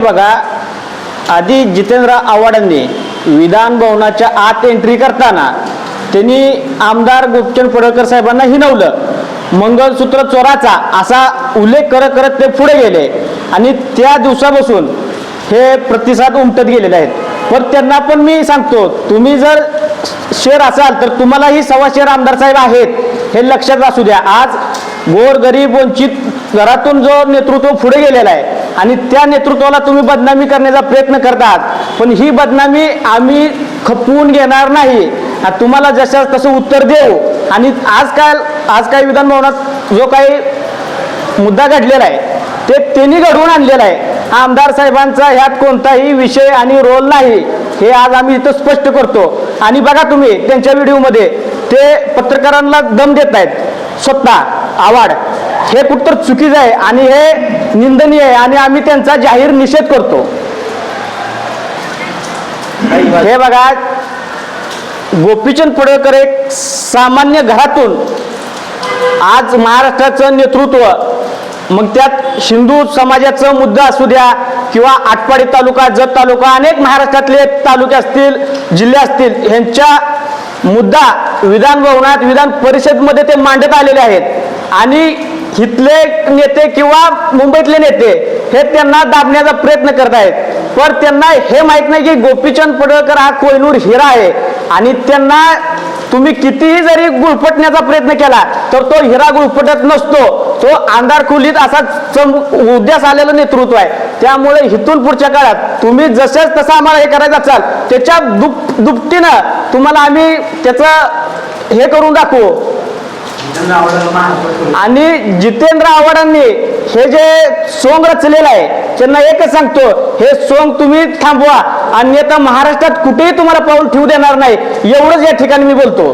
बघा आधी जितेंद्र आव्हाडांनी विधान भवनाच्या आत एंट्री करताना त्यांनी आमदार गोपचंद पडळकर साहेबांना हिनवलं. मंगलसूत्र चोराचा असा उल्लेख करत करत ते पुढे गेले. आणि त्या दिवसापासून हे प्रतिसाद उमटत गेलेले आहेत. पण त्यांना पण मी सांगतो तुम्ही जर शेर असाल तर तुम्हालाही सव्वा शेर आमदार साहेब आहेत हे लक्षात असू द्या. आज गोर गरीब वंचित घरातून जो नेतृत्व पुढे गेलेला आहे आणि त्या नेतृत्वाला तुम्ही बदनामी करण्याचा प्रयत्न करतात. पण ही बदनामी आम्ही खपवून घेणार नाही. तुम्हाला जशा तसं उत्तर देऊ. आणि आज काय आज काय विधानभवनात जो काही मुद्दा घडलेला आहे ते त्यांनी घडवून आणलेला आहे. आमदार साहेबांचा ह्यात कोणताही विषय आणि रोल नाही. हे आज आम्ही इथं स्पष्ट करतो. आणि बघा तुम्ही त्यांच्या व्हिडिओमध्ये ते पत्रकारांना दम देत आहेत स्वतः आवाड हे कुठतर चुकीचं आहे आणि हे निंदनीय आहे आणि आम्ही त्यांचा जाहीर निषेध करतो. हे बघा गोपीचंद पडळकर एक सामान्य घरातून आज महाराष्ट्राचं नेतृत्व मग त्यात हिंदू समाजाचा मुद्दा असू द्या किंवा आटपाडी तालुका जत तालुका अनेक महाराष्ट्रातले तालुके असतील जिल्हे असतील ह्यांच्या मुद्दा विधान भवनात विधान परिषदमध्ये ते मांडत आलेले आहेत. आणि इथले नेते किंवा मुंबईतले नेते हे त्यांना दाबण्याचा प्रयत्न करत आहेत. पण त्यांना हे माहीत नाही की गोपीचंद पडळकर हा कोयनूर हिरा आहे. आणि त्यांना तुम्ही कितीही जरी गुळपटण्याचा प्रयत्न केला तर तो हिरा गुळपटत नसतो. तो अंधार खोलीत असा चम उद्यास आलेलं नेतृत्व आहे. त्यामुळे इथून पुढच्या काळात तुम्ही जसेच तसं आम्हाला हे करायचं असाल त्याच्या दुप दुपटीनं तुम्हाला आम्ही त्याचं हे करून दाखवू. आणि जितेंद्र आव्हाडांनी हे जे सोंग रचलेलं आहे त्यांना एकच सांगतो हे सोंग तुम्ही थांबवा अन्यथा महाराष्ट्रात कुठेही तुम्हाला पाऊल ठेवू देणार नाही एवढंच या ठिकाणी मी बोलतो.